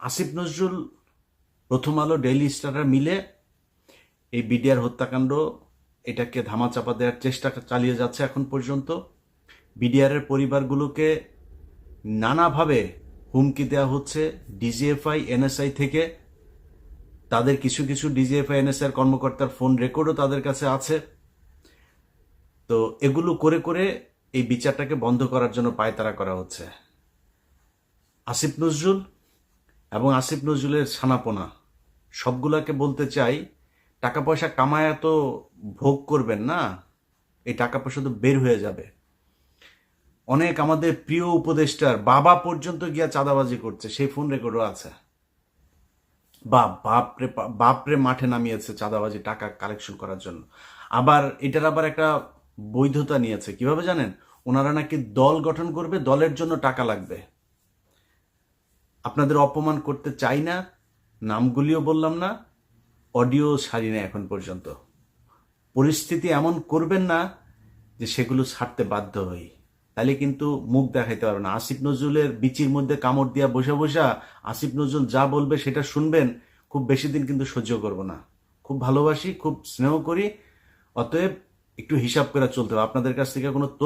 আসিফ নজরুল, প্রথম আলো, daily star মিলে এই বিডিআর হত্যাকাণ্ড এটাকে ধামাচাপা দেওয়ার চেষ্টা চালিয়ে যাচ্ছে এখন পর্যন্ত। বিডিআরের পরিবারগুলোকে নানাভাবে হুমকি দেওয়া হচ্ছে ডিজিএফআই, এনএসআই থেকে। তাদের কিছু কিছু ডিজিএফআই এনএসআই কর্মকর্তার ফোন রেকর্ডও তাদের কাছে আছে। তো এগুলো করে করে এই বিচারটাকে বন্ধ করার জন্য পায়তারা করা হচ্ছে। আসিফ নজরুল এবং আসিফ নজরুলের ছানাপোনা। সবগুলাকে বলতে চাই টাকা পয়সা কামায় তো ভোগ করবেন না, এই টাকা পয়সা তো বের হয়ে যাবে। অনেক আমাদের প্রিয় উপদেষ্টার বাবা পর্যন্ত গিয়া চাঁদাবাজি করছে, সেই ফোন রেকর্ডও আছে। বাপ বাপরে বাপরে মাঠে নামিয়েছে চাঁদাবাজি টাকা কালেকশন করার জন্য। আবার এটার আবার একটা বৈধতা নিয়েছে, কীভাবে জানেন? ওনারা নাকি দল গঠন করবে, দলের জন্য টাকা লাগবে। আপনাদের অপমান করতে চাই না, নামগুলিও বললাম না, অডিও সারি না এখন পর্যন্ত। পরিস্থিতি এমন করবেন না যে সেগুলো ছাড়তে বাধ্য হই। তাহলে কিন্তু মুখ দেখাইতে পারবে না। আসিফ নজরুলের বিচির মধ্যে কামড় দিয়া বসে বসা আসিফ নজরুল যা বলবে সেটা শুনবেন, খুব বেশি দিন কিন্তু সহ্য করব না। খুব ভালোবাসি, খুব স্নেহ করি, অতএব একটু হিসাব করে চলতে হবে। আপনাদের কাছ থেকে কোনো তথ্য